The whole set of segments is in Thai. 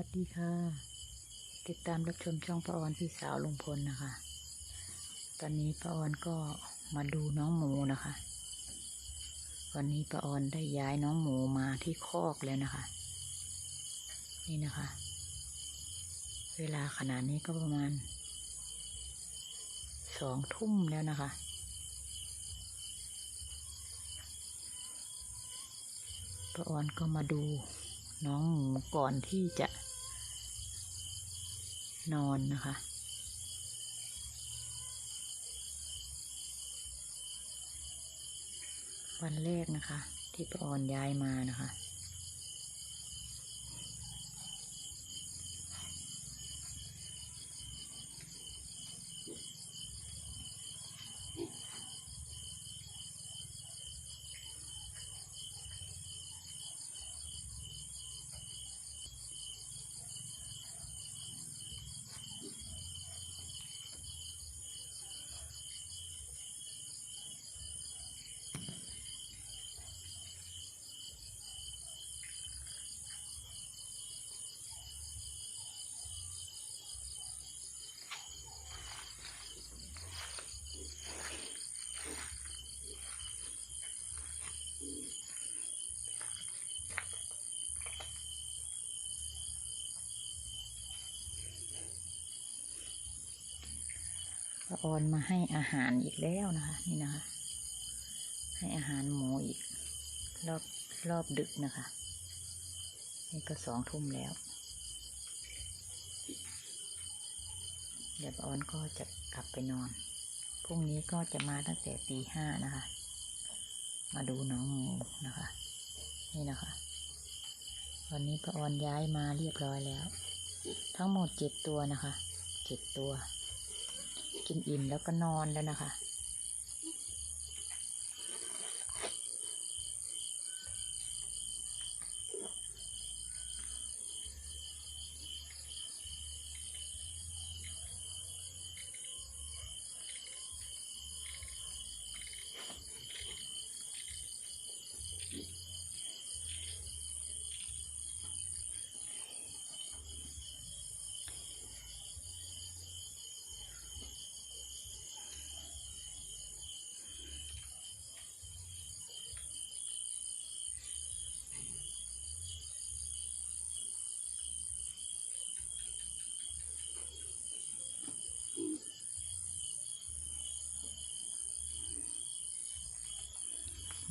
วัสดีค่ะ ติดตามรับชมช่องป้าออนพี่สาวลุงพลนะคะ ตอนนี้ป้าออนก็มาดูน้องหมูนะคะ วันนี้ป้าออนได้ย้ายน้องหมูมาที่คอกแล้วนะคะ นี่นะคะ เวลาขนาดนี้ก็ประมาณสองทุ่มแล้วนะคะป้าออนก็มาดูน้องหมูก่อนที่จะ นอนนะคะ วันแรกนะคะ ที่ป้าออนย้ายมานะคะ ป้ออนมาให้อาหารอีกแล้วนะคะ นี่นะคะ ให้อาหารหมูอีก รอบรอบดึกนะคะ นี่ก็สองทุ่มแล้วเดี๋ยวป้ออนก็จะกลับไปนอน พรุ่งนี้ก็จะมาตั้งแต่ตีห้านะคะ มาดูน้องหมูนะคะ นี่นะคะ วันนี้ป้าออนย้ายมาเรียบร้อยแล้ว ทั้งหมดเจ็ดตัวนะคะ เจ็ดตัว กินอิ่มแล้วก็นอนแล้วนะคะ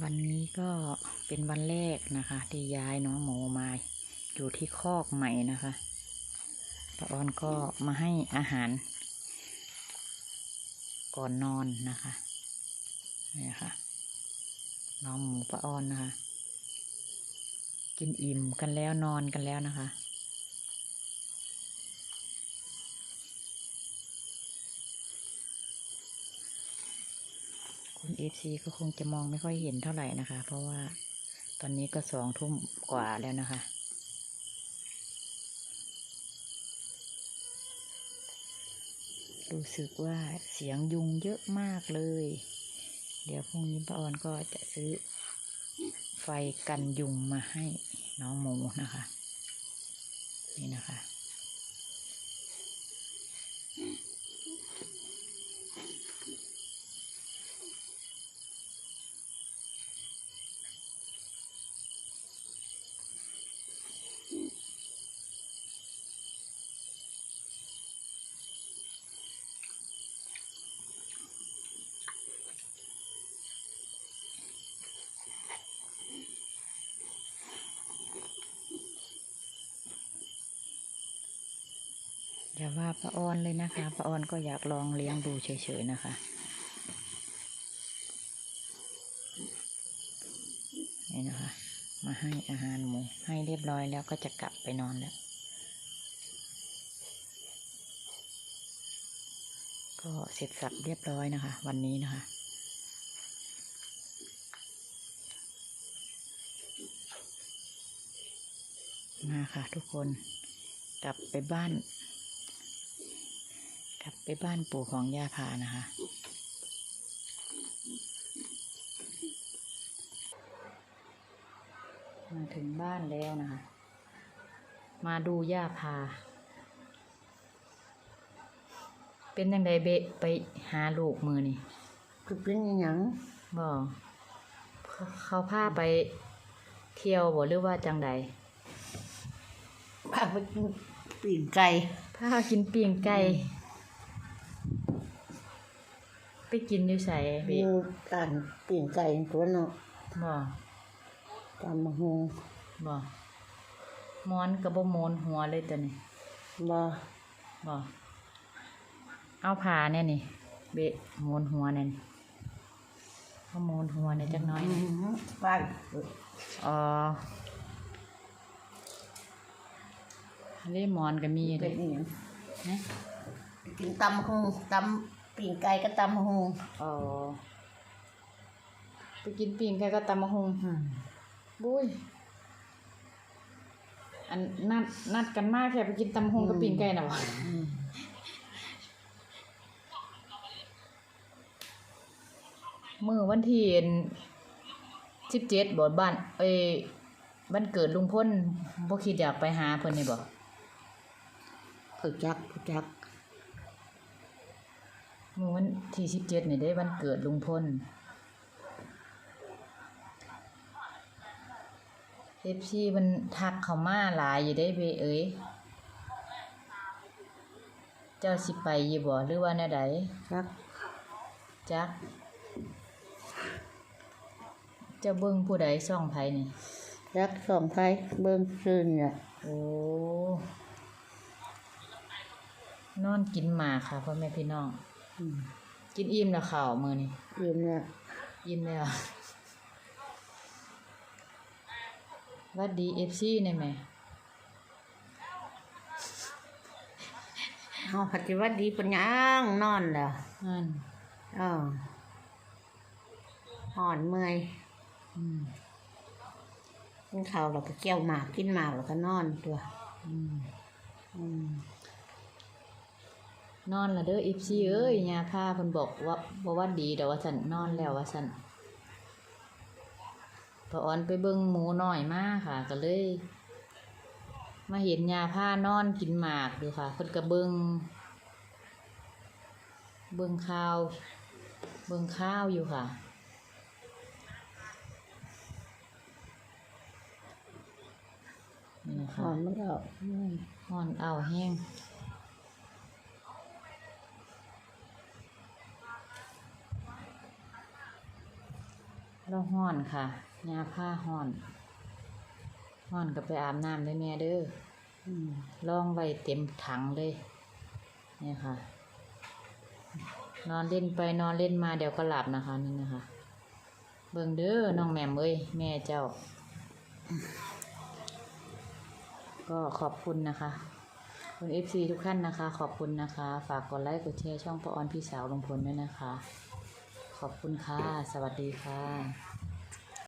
วันนี้ก็เป็นวันแรกนะคะ ที่ย้ายน้องหมูมาอยู่ที่คอกใหม่นะคะป้าออนก็มาให้อาหาร ก่อนนอนนะคะ นี่ค่ะ น้องหมูป้าออนนะคะ กินอิ่มกันแล้วนอนกันแล้วนะคะ คุณเอฟซีก็คงจะมองไม่ค่อยเห็นเท่าไหร่นะคะ เพราะว่าตอนนี้ก็สองทุ่มกว่าแล้วนะคะ รู้สึกว่าเสียงยุงเยอะมากเลย เดี๋ยวพรุ่งนี้ป้าออนก็จะซื้อไฟกันยุงมาให้น้องหมูนะคะ นี่นะคะ อย่าว่าป้าออนเลยนะคะป้าออนก็อยากลองเลี้ยงดูเฉยๆนะคะ นี่นะคะ มาให้อาหารหมูให้เรียบร้อยแล้วก็จะกลับไปนอนแล้ว ก็เสร็จสับเรียบร้อยนะคะ วันนี้นะคะมาค่ะทุกคนกลับไปบ้าน กลับไปบ้านปู่ของย่าพานะคะ มาถึงบ้านแล้วนะคะ มาดูย่าพา เป็นยังไงเบะไปหาลูกมือนี่คือเป็นอหยังบ่เขาเขาพาไปเที่ยวบ่หรือว่าจังใดพาไปกินปีนไก่พากินปิ้งไก่ ไปกินอยู่ไสเบะอยู่การปีนไก่ตัวเนาะบ่ตามมาหงบ่มอนกับบ่มอนหัวเลยตัวนี้บ่บ่เอาผ่าเนี่ยนี่ เบะมอนหัวเนี่ยนี่เอามอนหัวเนี่ยจักหน้อยอืนี่มบ้านอ๋อเล่หมอนก็มีเลเป็นยอหยังนะกินตำหงตำ ปีนไก่ก็ตำหงอ๋อไปกินปิ้งไก่ก็ตำมะฮุงอืมบุ้ยอันนัดนัดกันมากแค่ไปกินตำมะฮุงกับปิ้งไก่น่ะวะอืมมือวันที่สิบเจ็ดบอดบ้าน เอ้ยบ้านเกิดลุงพ้นบ่คิดอยากไปหาเพิ่นนี่บ่เขาจักเขาจัก มือวันที่สิบเจ็ดนี่ได้วันเกิดลุงพ้นเอฟซีมันทักเขามาหลายอยู่ได้เบเอ้ยเจ้าสิไปอยู่บ่หรือว่าแนวใดจักจักเจ้าเบิ่งผู้ใดซ่องไผนี่จักสองไทยเบิ่งซื่นเนี่ยโอ้นอนกินหมากค่ะพ่อแม่พี่น้องอืม กินอิ่มแล้วข่าวมือนี่ยืมเนี่ยอิ่มแล้วหวัดดีเอฟซีได้ไหมเฮาปฏิวัติดีปัญญางนอนแล้วนั่นเอออ่อนเมื่อยอืมกินข้าวแล้วก็เกี่ยวหมากกินหมากแล้วก็นอนตัว อืม อืม นอนและเด้อเอฟซีเอ้ยยาพาเพิ่นบอกว่าบ่หวัดดีแต่ว่าฉันนอนแล้วว่าฉันพอออนไปเบิ่งหมูน้อยมาค่ะ ก็เลย มาเห็นยาผ้านอนกินหมากดูค่ะเพิ่นก็เบิ่งเบิ่งข้าว เบิ่งข้าวอยู่ค่ะนี่นะอ่คะอนมันก็เมื่อยห่อนเอาแห้ง เราห่อนค่ะยาผ้าห่อนห่อนก็ไปอาบน้ำได้แม่เด้ออืมลองไว้เต็มถังเลยเนี่ยค่ะ นอนเล่นไปนอนเล่นมาเดี๋ยวก็หลับนะคะนี่นะคะ เบิ่งเด้อน้องแม่มเอ้ยแม่เจ้า ก็ขอบคุณนะคะคุณเอฟซีทุกท่านนะคะ ขอบคุณนะคะ ฝากกดไลค์กดแชร์ช่องปออนพี่สาวลงพลด้วยนะคะ ขอบคุณค่ะ สวัสดีค่ะ